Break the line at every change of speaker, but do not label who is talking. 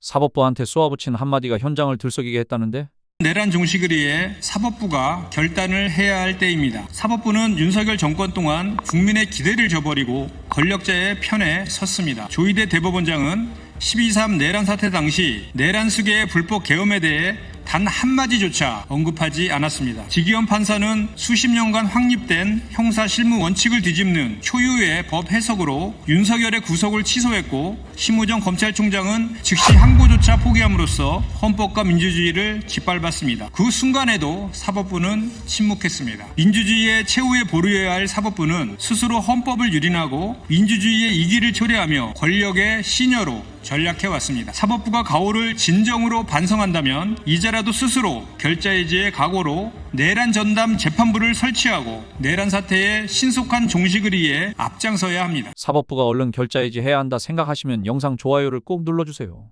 사법부한테 쏘아붙인 한마디가 현장을 들썩이게 했다는데
내란 종식을 사법부가 결단을 해야 할 때입니다. 사법부는 윤석열 정권 동안 국민의 기대를 저버리고 권력자의 편에 섰습니다. 조희대 대법원장은 12.3 내란 사태 당시 내란 수계의 불법 계엄에 대해 단 한마디조차 언급하지 않았습니다. 지기현 판사는 수십 년간 확립된 형사 실무 원칙을 뒤집는 초유의 법 해석으로 윤석열의 구속을 취소했고 심우정 검찰총장은 즉시 항고조차 포기함으로써 헌법과 민주주의를 짓밟았습니다. 그 순간에도 사법부는 침묵했습니다. 민주주의의 최후의 보루여야 할 사법부는 스스로 헌법을 유린하고 민주주의의 이기를 초래하며 권력의 시녀로 전략해왔습니다. 사법부가 가오를 진정으로 반성한다면 이제라도 스스로 결자해지의 각오로 내란 전담 재판부를 설치하고 내란 사태의 신속한 종식을 위해 앞장서야 합니다.
사법부가 얼른 결자해지 해야 한다 생각하시면 영상 좋아요를 꼭 눌러주세요.